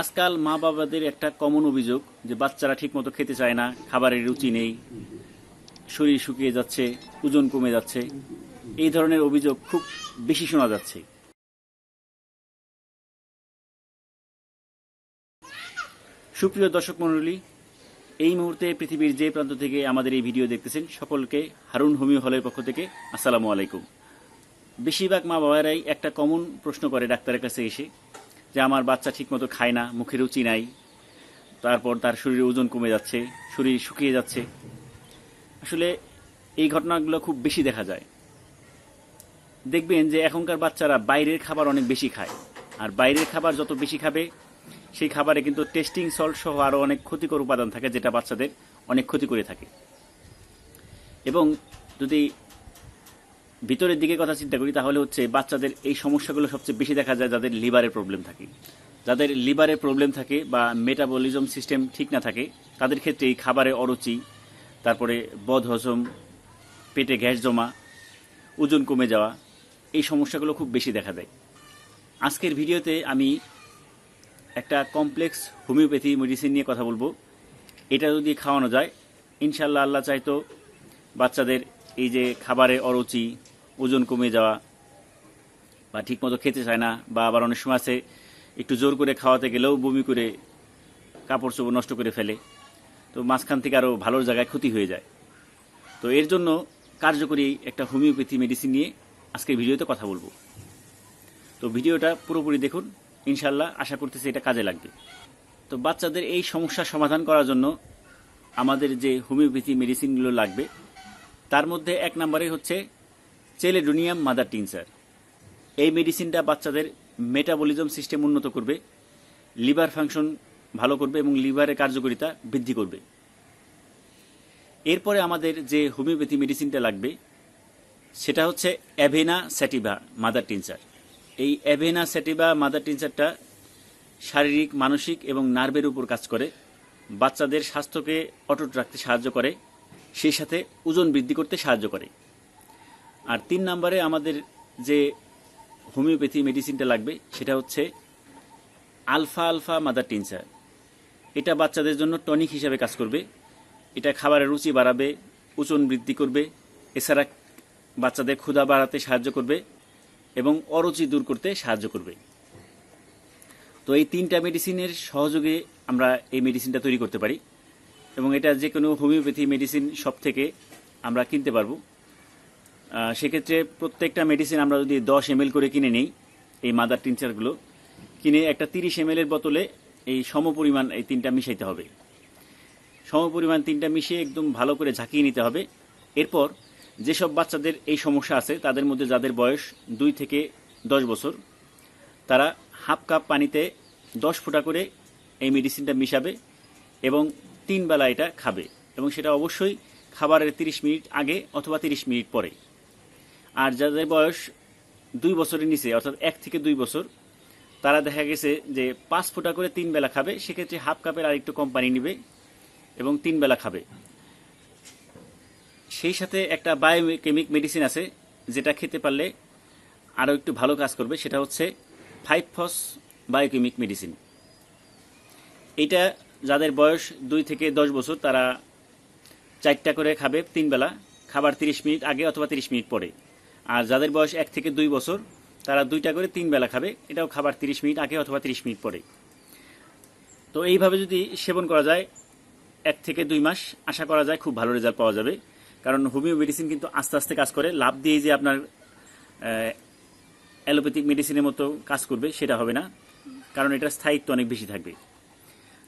আজকাল মা বাবাদের একটা কমন অভিযোগ যে বাচ্চারা ঠিকমতো খেতে চায় না, খাবারের রুচি নেই, শরীর শুকিয়ে যাচ্ছে, ওজন কমে যাচ্ছে। এই ধরনের অভিযোগ খুব বেশি শোনা যাচ্ছে। সুপ্রিয় দর্শক মণ্ডলী, এই মুহূর্তে পৃথিবীর যে প্রান্ত থেকে আমাদের এই ভিডিও দেখতেছেন, সকলকে হারুন হোমিও হলের পক্ষ থেকে আসসালামু আলাইকুম। বেশিরভাগ মা বাবারাই একটা কমন প্রশ্ন করে ডাক্তারের কাছে এসে যে আমার বাচ্চা ঠিকমতো খায় না, মুখে রুচি নাই। তারপর তার শরীরে ওজন কমে যাচ্ছে, শরীর শুকিয়ে যাচ্ছে। আসলে এই ঘটনাগুলো খুব বেশি দেখা যায়। দেখবেন যে এখনকার বাচ্চারা বাইরের খাবার অনেক বেশি খায়। আর বাইরের খাবার যত বেশি খাবে, সেই খাবারে কিন্তু টেস্টিং সল্ট সহ আরও অনেক ক্ষতিকর উপাদান থাকে, যেটা বাচ্চাদের অনেক ক্ষতি করে থাকে। এবং যদি ভিতরের দিকে কথা চিন্তা করি, তাহলে হচ্ছে বাচ্চাদের এই সমস্যাগুলো সবচেয়ে বেশি দেখা যায় যাদের লিভারের প্রবলেম থাকে। যাদের লিভারের প্রবলেম থাকে বা মেটাবলিজম সিস্টেম ঠিক না থাকে, তাদের ক্ষেত্রে এই খাবারে অরুচি, তারপরে বদহজম, পেটে গ্যাস জমা, ওজন কমে যাওয়া, এই সমস্যাগুলো খুব বেশি দেখা দেয়। আজকের ভিডিওতে আমি একটা কমপ্লেক্স হোমিওপ্যাথি মেডিসিন নিয়ে কথা বলব। এটা যদি খাওয়ানো যায় ইনশাল্লাহ আল্লাহ চাইতো বাচ্চাদের এই যে খাবারে অরুচি ওজন কমে যাওয়া বা ঠিকমতো খেতে চায় না বা আবার অনেক সময় আছে একটু জোর করে খাওয়াতে গেলেও বমি করে কাপড় চোপড় নষ্ট করে ফেলে, তো মাঝখান থেকে আরও ভালো জায়গায় ক্ষতি হয়ে যায়। তো এর জন্য কার্যকরী একটা হোমিওপ্যাথি মেডিসিন নিয়ে আজকের ভিডিওতে কথা বলব। তো ভিডিওটা পুরোপুরি দেখুন ইনশাল্লাহ আশা করতেছি এটা কাজে লাগবে। তো বাচ্চাদের এই সমস্যার সমাধান করার জন্য আমাদের যে হোমিওপ্যাথি মেডিসিনগুলো লাগবে, তার মধ্যে এক নম্বরে হচ্ছে চেলেডোনিয়াম মাদার টিনসার এই মেডিসিনটা বাচ্চাদের মেটাবলিজম সিস্টেম উন্নত করবে লিভার ফাংশন ভালো করবে এবং লিভারের কার্যকারিতা বৃদ্ধি করবে। এরপরে আমাদের যে হোমিওপ্যাথি মেডিসিনটা লাগবে, সেটা হচ্ছে অ্যাভেনা স্যাটিভা মাদার টিনসার এই অ্যাভেনা স্যাটিভা মাদার টিনসারটা শারীরিক, মানসিক এবং নার্ভের উপর কাজ করে, বাচ্চাদের স্বাস্থ্যকে অটুট রাখতে সাহায্য করে, সেই সাথে ওজন বৃদ্ধি করতে সাহায্য করে। আর তিন নম্বরে আমাদের যে হোমিওপ্যাথি মেডিসিনটা লাগবে, সেটা হচ্ছে আলফা আলফা মাদার টিনসার। এটা বাচ্চাদের জন্য টনিক হিসাবে কাজ করবে। এটা খাবারের রুচি বাড়াবে, ওজন বৃদ্ধি করবে, এছাড়া বাচ্চাদের ক্ষুধা বাড়াতে সাহায্য করবে এবং অরুচি দূর করতে সাহায্য করবে। তো এই তিনটা মেডিসিনের সহযোগে আমরা এই মেডিসিনটা তৈরি করতে পারি এবং এটা যে কোনো হোমিওপ্যাথি মেডিসিন সব থেকে আমরা কিনতে পারব। সেক্ষেত্রে প্রত্যেকটা মেডিসিন আমরা যদি দশ এম করে কিনে নিই, এই মাদার টিনচারগুলো কিনে একটা তিরিশ এম এর বোতলে এই সমপরিমাণ এই তিনটা মিশাইতে হবে। সমপরিমাণ তিনটা মিশিয়ে একদম ভালো করে ঝাঁকিয়ে নিতে হবে। এরপর যেসব বাচ্চাদের এই সমস্যা আছে, তাদের মধ্যে যাদের বয়স দুই থেকে দশ বছর, তারা হাফ কাপ পানিতে দশ ফোঁটা করে এই মেডিসিনটা মিশাবে এবং তিন বেলা এটা খাবে এবং সেটা অবশ্যই খাবারের তিরিশ মিনিট আগে অথবা তিরিশ মিনিট পরে। আর যাদের বয়স দুই বছরের নিচে, অর্থাৎ এক থেকে দুই বছর, তারা দেখা গেছে যে পাঁচ ফোঁটা করে তিন বেলা খাবে, সেক্ষেত্রে হাফ কাপের আরেকটু কম পানি নিবে এবং তিন বেলা খাবে। সেই সাথে একটা বায়োকেমিক মেডিসিন আছে, যেটা খেতে পারলে আরও একটু ভালো কাজ করবে, সেটা হচ্ছে ফাইভ ফস বায়োকেমিক মেডিসিন এইটা যাদের বয়স দুই থেকে দশ বছর, তারা চারটা করে খাবে তিন বেলা, খাবার তিরিশ মিনিট আগে অথবা তিরিশ মিনিট পরে। আর যাদের বয়স এক থেকে দুই বছর, তারা দুইটা করে তিন বেলা খাবে। এটাও খাবার তিরিশ মিনিট আগে অথবা তিরিশ মিনিট পরে। তো এইভাবে যদি সেবন করা যায়, এক থেকে দুই মাস, আশা করা যায় খুব ভালো রেজাল্ট পাওয়া যাবে। কারণ হোমিও মেডিসিন কিন্তু আস্তে আস্তে কাজ করে। লাভ দিয়ে যে আপনার অ্যালোপ্যাথিক মেডিসিনের মতো কাজ করবে, সেটা হবে না। কারণ এটার স্থায়িত্ব অনেক বেশি থাকবে।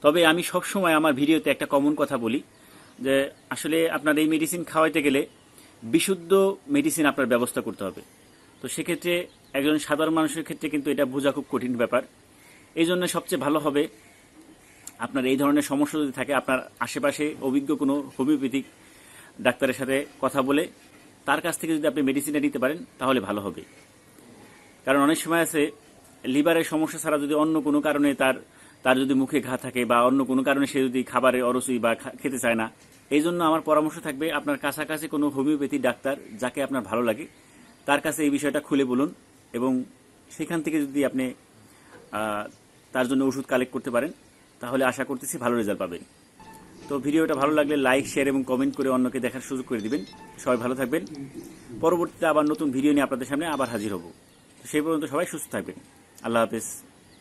তবে আমি সবসময় আমার ভিডিওতে একটা কমন কথা বলি যে, আসলে আপনার এই মেডিসিন খাওয়াইতে গেলে বিশুদ্ধ মেডিসিন আপনার ব্যবস্থা করতে হবে। তো সেক্ষেত্রে একজন সাধারণ মানুষের ক্ষেত্রে কিন্তু এটা বোঝা খুব কঠিন ব্যাপার। এই জন্য সবচেয়ে ভালো হবে আপনার এই ধরনের সমস্যা যদি থাকে, আপনার আশেপাশে অভিজ্ঞ কোনো হোমিওপ্যাথিক ডাক্তারের সাথে কথা বলে তার কাছ থেকে যদি আপনি মেডিসিনটা নিতে পারেন, তাহলে ভালো হবে। কারণ অনেক সময় আছে, লিভারের সমস্যা ছাড়া যদি অন্য কোনো কারণে তার তার যদি মুখে ঘা থাকে বা অন্য কোনো কারণে সে যদি খাবারে অরসুই বা খেতে চায় না এই জন্য আমার পরামর্শ থাকবে, আপনার কাছাকাছি কোনো হোমিওপ্যাথি ডাক্তার যাকে আপনার ভালো লাগে, তার কাছে এই বিষয়টা খুলে বলুন এবং সেখান থেকে যদি আপনি তার জন্য ওষুধ কালেক্ট করতে পারেন, তাহলে আশা করতেছি ভালো রেজাল্ট পাবেন। তো ভিডিওটা ভালো লাগলে লাইক শেয়ার এবং কমেন্ট করে অন্যকে দেখার সুযোগ করে দিবেন। সবাই ভালো থাকবেন। পরবর্তীতে আবার নতুন ভিডিও নিয়ে আপনাদের সামনে আবার হাজির হব। সেই পর্যন্ত সবাই সুস্থ থাকবেন। আল্লাহ হাফেজ।